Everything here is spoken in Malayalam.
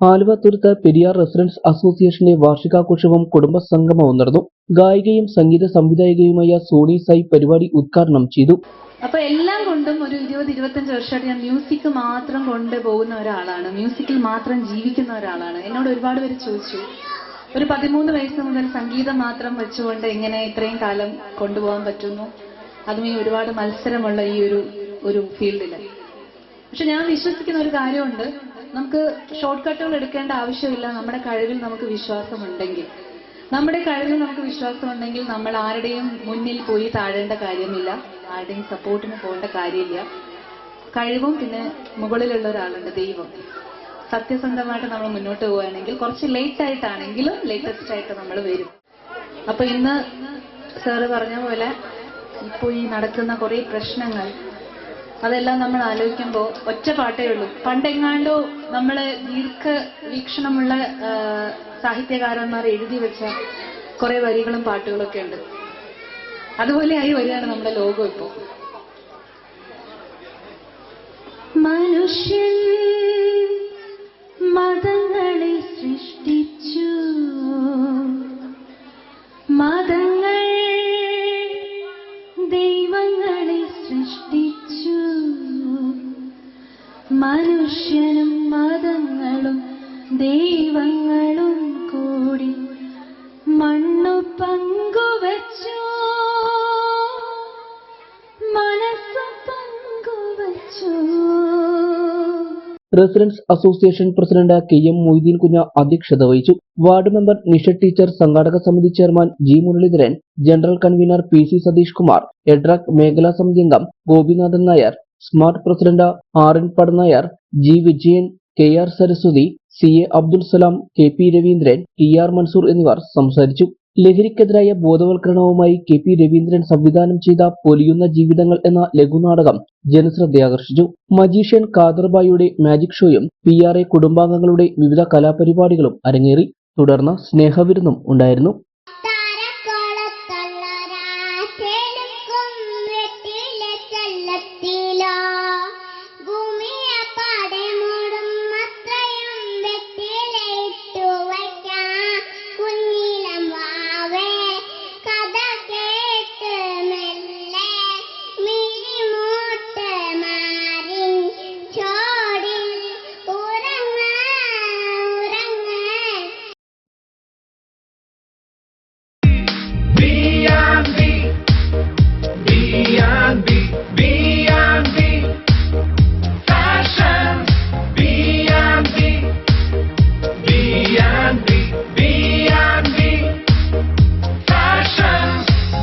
ആലുവ തുരുത്ത് പെരിയാർ റെസിഡൻസ് അസോസിയേഷന്റെ വാർഷികാഘോഷവും കുടുംബ സംഗമവും നടന്നു. ഗായികയും സംഗീത സംവിധായകയുമായ സോണി സായി പരിപാടി ഉദ്ഘാടനം ചെയ്തു. അപ്പൊ എല്ലാം കൊണ്ടും ഒരു ഇരുപത് ഇരുപത്തഞ്ച് വർഷമായിട്ട് ഞാൻ മ്യൂസിക് മാത്രം കൊണ്ടുപോകുന്ന ഒരാളാണ്. മ്യൂസിക്കിൽ മാത്രം ജീവിക്കുന്ന ഒരാളാണ്. എന്നോട് ഒരുപാട് പേര് ചോദിച്ചു. ഒരു പതിമൂന്ന് വയസ്സ് മുതൽ സംഗീതം മാത്രം വെച്ചുകൊണ്ട് എങ്ങനെ ഇത്രയും കാലം കൊണ്ടുപോകാൻ പറ്റുന്നു? അതും ഈ ഒരുപാട് മത്സരമുള്ള ഈ ഒരു ഒരു ഫീൽഡിൽ പക്ഷെ ഞാൻ വിശ്വസിക്കുന്ന ഒരു കാര്യമുണ്ട്. നമുക്ക് ഷോർട്ട് കട്ടുകൾ എടുക്കേണ്ട ആവശ്യമില്ല. നമ്മുടെ കഴിവിൽ നമുക്ക് വിശ്വാസമുണ്ടെങ്കിൽ. നമ്മുടെ കഴിവിൽ നമുക്ക് വിശ്വാസമുണ്ടെങ്കിൽ നമ്മൾ ആരുടെയും മുന്നിൽ പോയി താഴേണ്ട കാര്യമില്ല. ആരുടെയും സപ്പോർട്ടിന് പോകേണ്ട കാര്യമില്ല. കഴിവും പിന്നെ മുകളിലുള്ള ഒരാളുണ്ട് ദൈവം. സത്യസന്ധമായിട്ട് നമ്മൾ മുന്നോട്ട് പോവുകയാണെങ്കിൽ കുറച്ച് ലേറ്റ് ആയിട്ടാണെങ്കിലും ലേറ്റസ്റ്റ് ആയിട്ട് നമ്മൾ വരും. അപ്പൊ ഇന്ന് സാറ് പറഞ്ഞ പോലെ ഇപ്പൊ ഈ നടക്കുന്ന കുറേ പ്രശ്നങ്ങൾ അതെല്ലാം നമ്മൾ ആലോചിക്കുമ്പോൾ ഒറ്റ പാട്ടേ ഉള്ളൂ. പണ്ടെങ്ങാണ്ടോ നമ്മൾ ദീർഘ വീക്ഷണമുള്ള സാഹിത്യകാരന്മാർ എഴുതി വെച്ച കുറെ വരികളും പാട്ടുകളൊക്കെ ഉണ്ട്. അതുപോലെ ആയി വരികയാണ് നമ്മുടെ ലോകം ഇപ്പോ. മനുഷ്യൻ മതങ്ങളെ സൃഷ്ടിച്ചു. മതങ്ങൾ ദൈവങ്ങളെ സൃഷ്ടിച്ചു മനുഷ്യനും മതങ്ങളും ദൈവങ്ങളും കൂടി മണ്ണു പങ്കുവച്ചു. മനസ്സ് പങ്കുവച്ചു. Residence association president K M Moideen കുഞ്ഞ അധ്യക്ഷത വഹിച്ചു. വാർഡ് മെമ്പർ നിഷ ടീച്ചർ സംഘാടക സമിതി chairman G Muraleedharan general convener P C Satheesh Kumar EDRAC മേഖലാ സമിതി അംഗം Gopinathan Nair smart president R N Padanair G Vijayan K R Saraswathi C A Abdul Salam K P Raveendran T R Mansoor എന്നിവർ സംസാരിച്ചു. ലഹരിക്കെതിരായ ബോധവൽക്കരണവുമായി കെ പി രവീന്ദ്രൻ സംവിധാനം ചെയ്ത പൊലിയുന്ന ജീവിതങ്ങൾ എന്ന ലഘുനാടകം ജനശ്രദ്ധയാകർഷിച്ചു. മജീഷ്യൻ കാദർബായിയുടെ മാജിക് ഷോയും പി ആർ എ കുടുംബാംഗങ്ങളുടെ വിവിധ കലാപരിപാടികളും അരങ്ങേറി. തുടർന്ന് സ്നേഹവിരുന്നും ഉണ്ടായിരുന്നു.